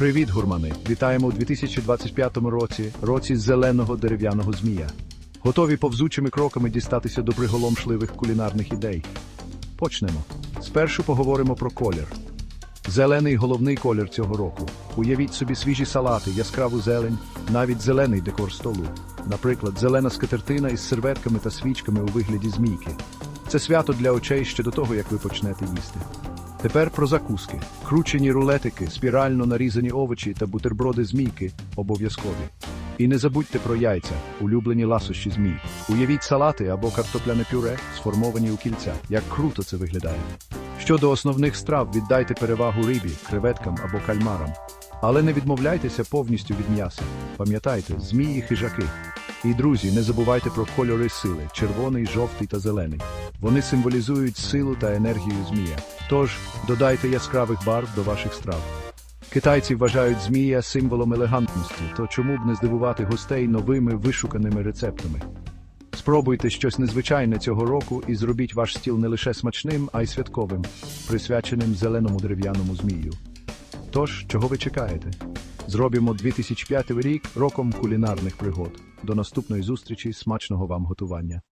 Привіт, гурмани! Вітаємо у 2025 році, році зеленого дерев'яного змія. Готові повзучими кроками дістатися до приголомшливих кулінарних ідей. Почнемо. Спершу поговоримо про колір. Зелений головний колір цього року. Уявіть собі свіжі салати, яскраву зелень, навіть зелений декор столу. Наприклад, зелена скатертина із серветками та свічками у вигляді змійки. Це свято для очей ще до того, як ви почнете їсти. Тепер про закуски. Кручені рулетики, спірально нарізані овочі та бутерброди змійки обов'язкові. І не забудьте про яйця, улюблені ласощі змій. Уявіть салати або картопляне пюре, сформовані у кільця. Як круто це виглядає. Щодо основних страв, віддайте перевагу рибі, креветкам або кальмарам. Але не відмовляйтеся повністю від м'яса. Пам'ятайте, змії хижаки. І друзі, не забувайте про кольори сили: червоний, жовтий та зелений. Вони символізують силу та енергію змія. Тож додайте яскравих барв до ваших страв. Китайці вважають змія символом елегантності, то чому б не здивувати гостей новими вишуканими рецептами? Спробуйте щось незвичайне цього року і зробіть ваш стіл не лише смачним, а й святковим, присвяченим зеленому дерев'яному змію. Тож, чого ви чекаєте? Зробимо 2005 рік роком кулінарних пригод. До наступної зустрічі, смачного вам готування!